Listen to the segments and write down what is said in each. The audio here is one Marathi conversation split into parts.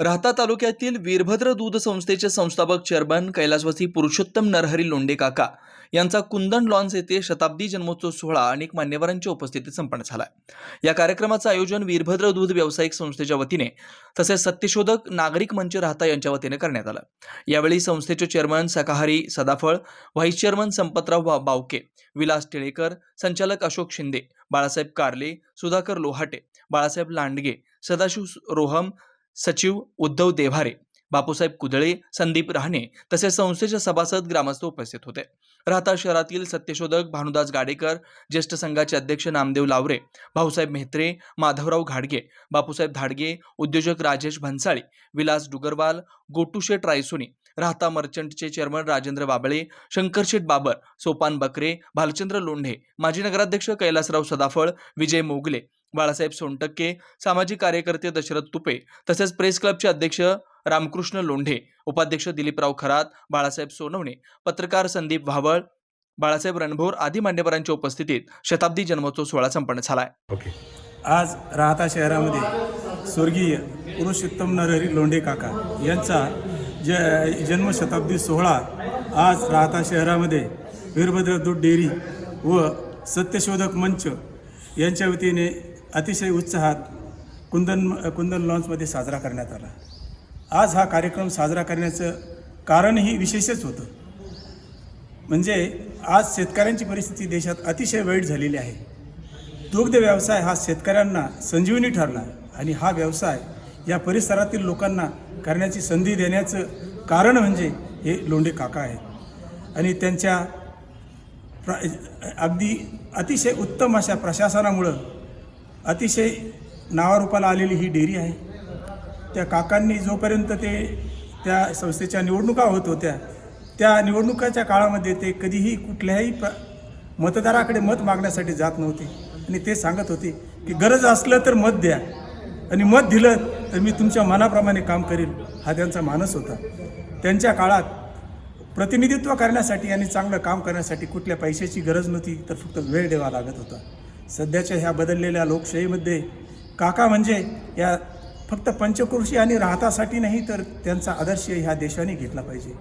राहता तालुक्यातील वीरभद्र दूध संस्थेचे संस्थापक चेअरमन कैलासवासी पुरुषोत्तम नरहरी लोंडे काका यांचा कुंदन लॉन्स येथे शताब्दी जन्मोत्सव सोहळा अनेक मान्यवरांच्या उपस्थितीत संपन्न झाला. या कार्यक्रमाचं आयोजन वीरभद्र दूध व्यावसायिक संस्थेच्या वतीने तसेच सत्यशोधक नागरिक मंच राहता यांच्या वतीने करण्यात आलं. यावेळी संस्थेचे chairman Sakahari Sadaphal vice chairman Sampatrao Bavke Vilas Tilekar संचालक अशोक शिंदे बाळासाहेब कारले सुधाकर लोहाटे बाळासाहेब लांडगे सदाशिव रोहम सचिव उद्धव देव्हारे बापूसाहेब कुदळे संदीप रहाणे तसेच संस्थेचे सभासद ग्रामस्थ उपस्थित होते. राहता शहरातील सत्यशोधक भानुदास गाडेकर ज्येष्ठ संघाचे अध्यक्ष नामदेव लावरे भाऊसाहेब मेहत्रे माधवराव घाडगे बापूसाहेब धाडगे उद्योजक राजेश भन्साळी विलास डुगरवाल गोटूशेठ रायसुनी राहता मर्चंटचे चेअरमन राजेंद्र बाबळे शंकरशेठ बाबर सोपान बकरे भालचंद्र लोंढे माजी नगराध्यक्ष कैलासराव सदाफळ विजय मोगले बाळासाहेब सोनटक्के सामाजिक कार्यकर्ते दशरथ तुपे तसेच प्रेस क्लबचे अध्यक्ष रामकृष्ण लोंढे उपाध्यक्ष दिलीपराव खरात बाळासाहेब सोनवणे पत्रकार संदीप भावळ बाळासाहेब रणभोर आदी मान्यवरांच्या उपस्थितीत शताब्दी जन्मोत्सव सोहळा संपन्न झालाय. ओके. आज राहता शहरामध्ये स्वर्गीय पुरुषोत्तम नरहरी लोंढे काका यांचा ज जन्मशताब्दी सोहळा आज राहता शहरामध्ये वीरभद्र दूध डेअरी व सत्यशोधक मंच यांच्या वतीने अतिशय उत्साहात कुंदन कुंदन लॉन्समध्ये साजरा करण्यात आला. आज हा कार्यक्रम साजरा करण्याचं कारणही विशेषच होतं. म्हणजे आज शेतकऱ्यांची परिस्थिती देशात अतिशय वाईट झालेली आहे. दुग्ध व्यवसाय हा शेतकऱ्यांना संजीवनी ठरला आणि हा व्यवसाय या परिसरातील लोकांना करण्याची संधी देण्याचं कारण म्हणजे हे लोंढे काका आहेत. आणि त्यांच्या प्र अगदी अतिशय उत्तम अशा प्रशासनामुळं अतिशय नावारूपाला आलेली ही डेअरी आहे. त्या काकांनी जोपर्यंत ते त्या संस्थेच्या निवडणुका होत होत्या त्या निवडणुकाच्या काळामध्ये ते कधीही कुठल्याही प मतदाराकडे मत मागण्यासाठी जात नव्हते. आणि ते सांगत होते की गरज असलं तर मत द्या आणि मत दिलं तर मी तुमच्या मनाप्रमाणे काम करेल हा त्यांचा मानस होता. त्यांच्या काळात प्रतिनिधित्व करण्यासाठी आणि चांगलं काम करण्यासाठी कुठल्या पैशाची गरज नव्हती तर फक्त वेळ द्यावा लागत होता. सध्याच्या ह्या बदललेल्या लोकशाहीमध्ये काका म्हणजे या फक्त पंचकृषी आणि राहतासाठी नाही तर त्यांचा आदर्श ह्या देशाने घेतला पाहिजे.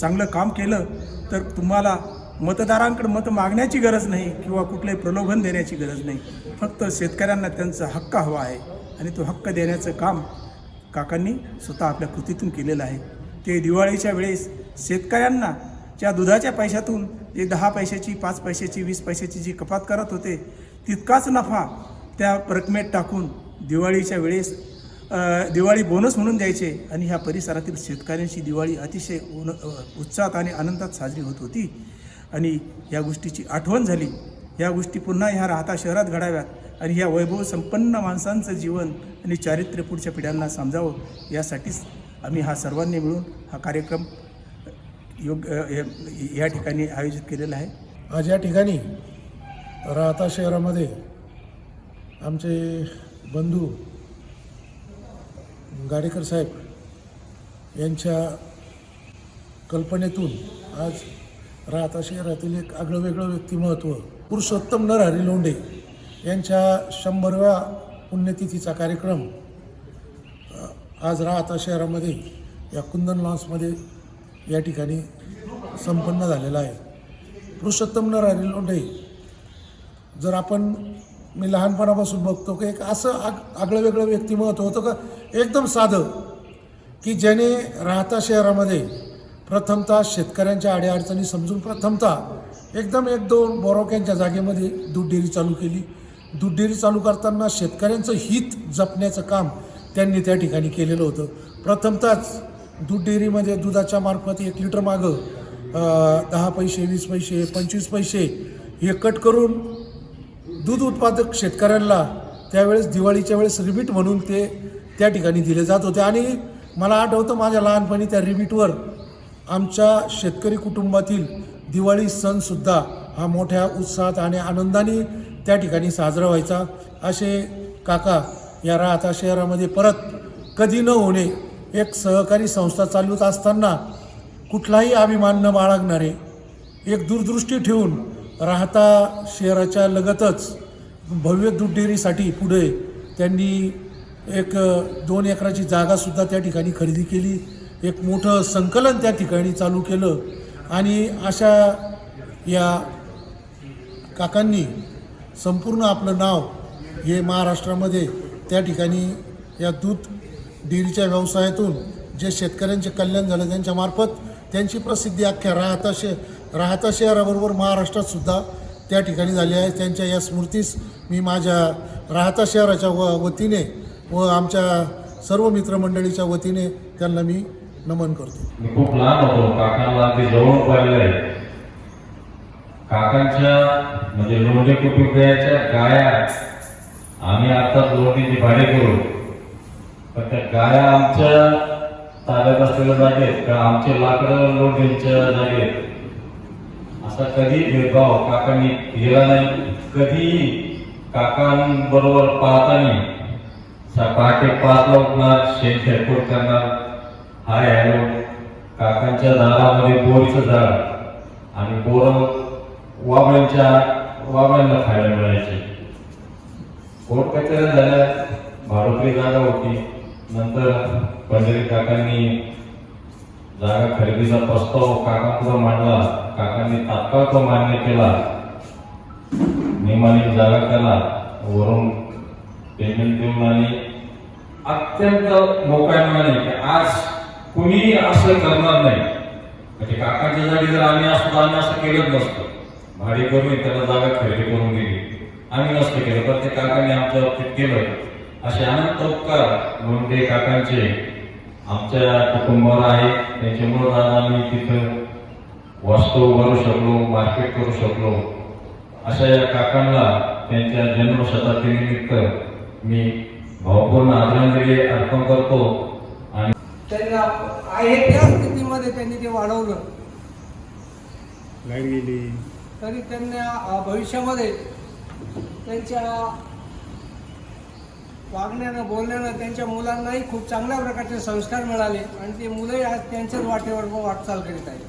चांगलं काम केलं तर तुम्हाला मतदारांकडे मत मागण्याची गरज नाही किंवा कुठलंही प्रलोभन देण्याची गरज नाही. फक्त शेतकऱ्यांना त्यांचा हक्क हवा आहे आणि तो हक्क देण्याचं काम काकांनी स्वतः आपल्या कृतीतून केलेलं आहे. ते दिवाळीच्या वेळेस शेतकऱ्यांना ज्या दुधाच्या पैशातून जे दहा पैशाची पाच पैशाची वीस पैशाची जी कपात करत होते तितकाच नफा त्या रकमेत टाकून दिवाळीच्या वेळेस दिवाळी बोनस म्हणून द्यायचे. आणि ह्या परिसरातील शेतकऱ्यांची दिवाळी अतिशय उन उत्साहात आणि आनंदात साजरी होत होती. आणि या गोष्टीची आठवण झाली. या गोष्टी पुन्हा ह्या राहता शहरात घडाव्यात. आणि ह्या वैभव संपन्न माणसांचं जीवन आणि चारित्र्य पुढच्या पिढ्यांना समजावं यासाठीच आम्ही हा सर्वांनी मिळून हा कार्यक्रम योग्य या ठिकाणी आयोजित केलेला आहे. आज या ठिकाणी राहता शहरामध्ये आमचे बंधू गाडेकर साहेब यांच्या कल्पनेतून आज राहता शहरातील एक आगळं वेगळं व्यक्तिमत्व पुरुषोत्तम नरहरी लोंढे यांच्या शंभरव्या पुण्यतिथीचा कार्यक्रम आज राहता शहरामध्ये या कुंदन लॉन्समध्ये या ठिकाणी संपन्न झालेला आहे. पुरुषोत्तम नरहरी लोंढे जर आपण मी लहानपणापासून बघतो की एक असं आग आगळं वेगळं व्यक्तिमत्व होतं का? एकदम साधं. की ज्याने राहता शहरामध्ये प्रथमतः शेतकऱ्यांच्या अडीअडचणी समजून प्रथमतः एकदम एक दोन बोरोक्यांच्या जागेमध्ये दूध डेअरी चालू केली. दूध डेअरी चालू करताना शेतकऱ्यांचं हित जपण्याचं काम त्यांनी त्या ठिकाणी केलेलं होतं. प्रथमतःच दूध डेअरीमध्ये दुधाच्या मार्फत एक लिटर मागं दहा पैसे वीस पैसे पंचवीस पैसे हे कट करून दूध उत्पादक शेतकऱ्यांना त्यावेळेस दिवाळीच्या वेळेस रिबीट म्हणून ते त्या ठिकाणी दिले जात होते. आणि मला आठवतं माझ्या लहानपणी त्या रिबीटवर आमच्या शेतकरी कुटुंबातील दिवाळी सणसुद्धा हा मोठ्या उत्साहात आणि आनंदाने त्या ठिकाणी साजरा व्हायचा. असे काका या राहता शहरामध्ये परत कधी न होणे एक सहकारी संस्था चालवत असताना कुठलाही अभिमान न बाळगणारे एक दूरदृष्टी ठेवून राहता शहराच्या लगतच भव्य दूध डेअरीसाठी पुढे त्यांनी एक दोन एकराची जागासुद्धा त्या ठिकाणी खरेदी केली. एक मोठं संकलन त्या ठिकाणी चालू केलं. आणि अशा या काकांनी संपूर्ण आपलं नाव हे महाराष्ट्रामध्ये त्या ठिकाणी या दूध डेअरीच्या व्यवसायातून जे शेतकऱ्यांचे कल्याण झालं त्यांच्यामार्फत त्यांची प्रसिद्धी अख्ख्या राहता शे राहता शहराबरोबर महाराष्ट्रात सुद्धा त्या ठिकाणी झाले आहे. त्यांच्या या स्मृतीस मी माझ्या राहता शहराच्या व वतीने व आमच्या सर्व मित्रमंडळीच्या वतीने त्यांना मी नमन करतो. मी खूप लहान होतो. काकांना अगदी जवळ पाहिलेलं आहे. काकांच्या म्हणजे लोंढे कुटुंबियाच्या गाया आम्ही आता लोंढीची भाडे करू. पण त्या गाया आमच्या ताब्यात असलेल्या जागेत का आमचे लाकडं लोंढींच्या जागेत असा कधी भेदभाव काकांनी केला नाही कधीही काकांबरोबर पाहताना सकाळचे पाच पाचला उठणार शेण खेळकोट करणार. Hi hello. काकांच्या झाडामध्ये बोरीचं झाड आणि बोर वाबळ्यांच्या वाबळ्यांना खायला मिळायचे. कोर्ट कचऱ्या झाल्या भाडोत्री जागा होती. नंतर पंढरी काकांनी जागा खरेदीचा प्रस्ताव काकांपुढे मांडला. काकांनी तात्काळ तो मान्य केला. नियमाने जागा केला वरून पेमेंट देऊन आणि अत्यंत मोकळ्याने की आज कुणीही असं करणार नाही. म्हणजे काकांच्या जागी जर आम्ही असतो तर आम्ही असं केलंच नसतं. भाडे करून त्याला जागा खरेदी करून दिली. आम्ही नसतं केलं. तर ते काकांनी आमच्या बाबतीत केलं. असे अनंत उपकार म्हणून ते काकांचे आमच्या कुटुंबावर आहे त्यांच्यामुळे आज आम्ही तिथं वास्तू उभारू शकलो मार्केट करू शकलो. अशा या काकांना त्यांच्या जन्मशताब्दीनिमित्त मी भावपूर्ण आदरांजली अर्पण करतो. आणि त्यांना आहे त्या स्थितीमध्ये त्यांनी ते वाढवलं. लाइट गेली. तरी त्यांना भविष्यामध्ये त्यांच्या वागण्यानं बोलण्यानं त्यांच्या मुलांनाही खूप चांगल्या प्रकारचे संस्कार मिळाले आणि ते मुलंही आज त्यांच्याच वाटेवर वाटचाल करीत आहेत.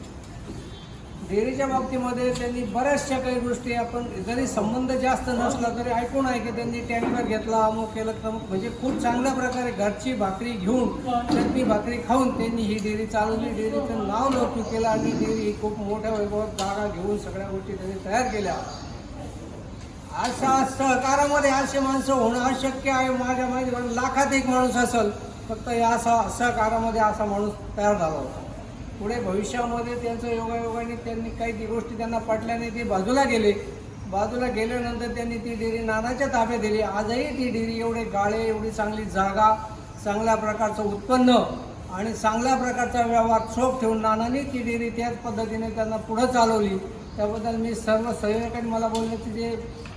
डेअरीच्या बाबतीमध्ये त्यांनी बऱ्याचशा काही गोष्टी आपण जरी संबंध जास्त नसला तरी ऐकून आहे की त्यांनी टँकर घेतला अमुक केलं तमुक म्हणजे खूप चांगल्या प्रकारे घरची भाकरी घेऊन चटणी भाकरी खाऊन त्यांनी ही डेअरी चालवली. डेअरीचं नाव लौकिक केलं आणि डेअरी ही खूप मोठ्या वैभवात जागा घेऊन सगळ्या गोष्टी त्यांनी तयार केल्या. अशा सहकारामध्ये असे माणसं होणं अशक्य आहे. माझ्या माहिती लाखात एक माणूस असेल फक्त या असा सहकारामध्ये असा माणूस तयार झाला होता. पुढे भविष्यामध्ये त्यांचं योगायोगाने त्यांनी काही ती गोष्टी त्यांना पटल्याने ते बाजूला गेले. बाजूला गेल्यानंतर त्यांनी ती डेअरी नानाच्या ताब्यात दिली. आजही ती डेअरी एवढे गाळे एवढी चांगली जागा चांगल्या प्रकारचं उत्पन्न आणि चांगल्या प्रकारचा व्यवहार चोख ठेवून नानाने ती डेअरी त्याच पद्धतीने त्यांना पुढं चालवली. त्याबद्दल मी सर्व सहयोगाने मला बोलण्याची जे